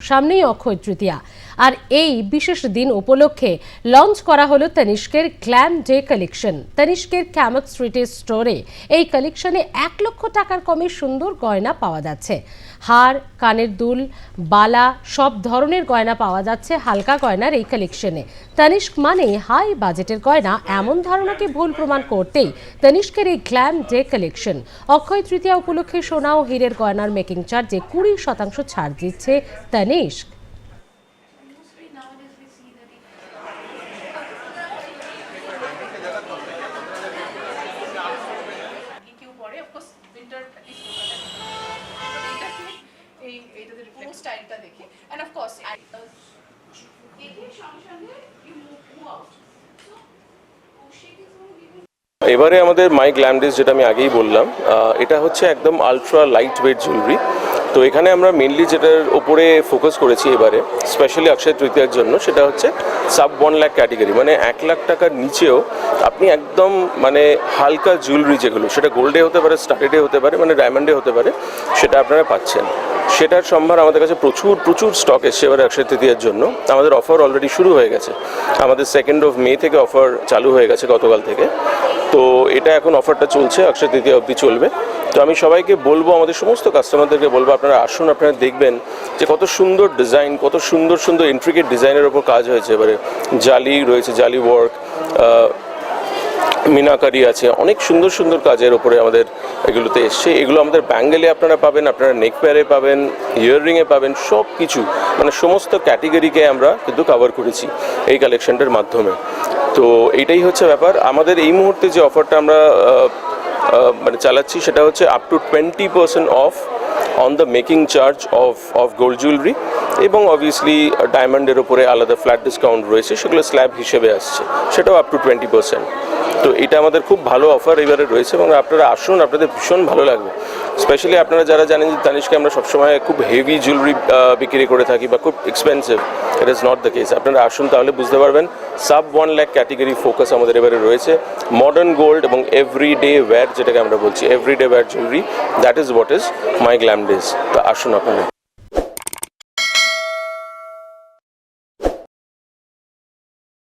সামনেই অক্ষয় তৃতীয়া। আর এই বিশেষ দিন উপলক্ষে লঞ্চ করা হলো তনিষ্কের গ্ল্যাম ডে কালেকশন। তনিষ্কের ক্যামক স্ট্রিটের স্টোরে এই কালেকশনে এক লক্ষ টাকার কমে সুন্দর গয়না পাওয়া যাচ্ছে। হার, কানের দুল, বালা, সব ধরনের গয়না পাওয়া যাচ্ছে হালকা গয়নার এই কালেকশনে তানিস্ক মানে হাই বাজেটের গয়না, এমন ধারণাকে ভুল প্রমাণ করতেই তানিস্কের এই glam day collection Akshaya Tritiya উপলক্ষে সোনা ও হীরের গয়নার মেকিং চার্জে কুড়ি শতাংশ ছাড় দিচ্ছে তনিষ্ক কেউ পরে অফকোর্স উইন্টার এই এইটাতে পুরো স্টাইলটা দেখে অ্যান্ড অফকোর্স এবারে আমাদের মাই গ্ল্যামডিস যেটা আমি আগেই বললাম এটা হচ্ছে একদম আলট্রা লাইট ওয়েট জুয়েলারি তো এখানে আমরা মেনলি যেটার ওপরে ফোকাস করেছি এবারে স্পেশালি অক্ষয় তৃতীয়ার জন্য, সেটা হচ্ছে সাব ওয়ান লাখ ক্যাটেগরি মানে এক লাখ টাকার নিচেও আপনি একদম মানে হালকা জুয়েলারি যেগুলো, সেটা গোল্ডে হতে পারে স্টার্টেডে হতে পারে মানে ডায়মন্ডে হতে পারে, সেটা আপনারা পাচ্ছেন। সেটার সম্ভার আমাদের কাছে প্রচুর প্রচুর স্টক এসছে এবারে অক্ষয় তৃতীয়ার জন্য। আমাদের অফার অলরেডি শুরু হয়ে গেছে। আমাদের সেকেন্ড অফ মে থেকে অফার চালু হয়ে গেছে গতকাল থেকে। তো এটা এখন অফারটা চলছে, অক্ষয় তৃতীয়া অবধি চলবে। তো আমি সবাইকে বলব, আমাদের সমস্ত কাস্টমারদেরকে বলব, আপনারা আসুন, আপনারা দেখবেন যে কত সুন্দর ডিজাইন কত সুন্দর সুন্দর ইন্ট্রিকেট ডিজাইনের ওপর কাজ হয়েছে। এবারে জালি রয়েছে, জালি ওয়ার্ক মিনাকারি আছে, অনেক সুন্দর সুন্দর কাজের ওপরে আমাদের এগুলোতে এসছে। এগুলো আমাদের ব্যাঙ্গেলে আপনারা পাবেন, আপনারা নেক পেয়ারে পাবেন ইয়াররিংয়ে পাবেন সব কিছু মানে সমস্ত ক্যাটেগরিকে আমরা কিন্তু কভার করেছি এই কালেকশনটার মাধ্যমে। তো এইটাই হচ্ছে ব্যাপার। আমাদের এই মুহূর্তে যে অফারটা আমরা মানে চালাচ্ছি সেটা হচ্ছে up to twenty percent off on the making charge of of gold jewellery এবং অবভিয়াসলি ডায়মন্ডের ওপরে আলাদা ফ্ল্যাট ডিসকাউন্ট রয়েছে, সেগুলো স্ল্যাব হিসেবে আসছে, সেটাও আপ টু টোয়েন্টি পার্সেন্ট তো এটা আমাদের খুব ভালো অফার এবারে রয়েছে এবং আপনারা আসুন, আপনাদের ভীষণ ভালো লাগবে। স্পেশালি আপনারা যারা জানেন যে তানিশকে আমরা সবসময় খুব হেভি জুয়েলারি বিক্রি করে থাকি বা খুব expensive it is not the case আপনারা আসুন তাহলে বুঝতে পারবেন। Sub one lakh category focus আমাদের এবারে রয়েছে। মডার্ন গোল্ড এবং এভরি ডে ওয়্যার যেটাকে আমরা বলছি everyday wear jewellery that is what is my glam days তো আসুন আপনারা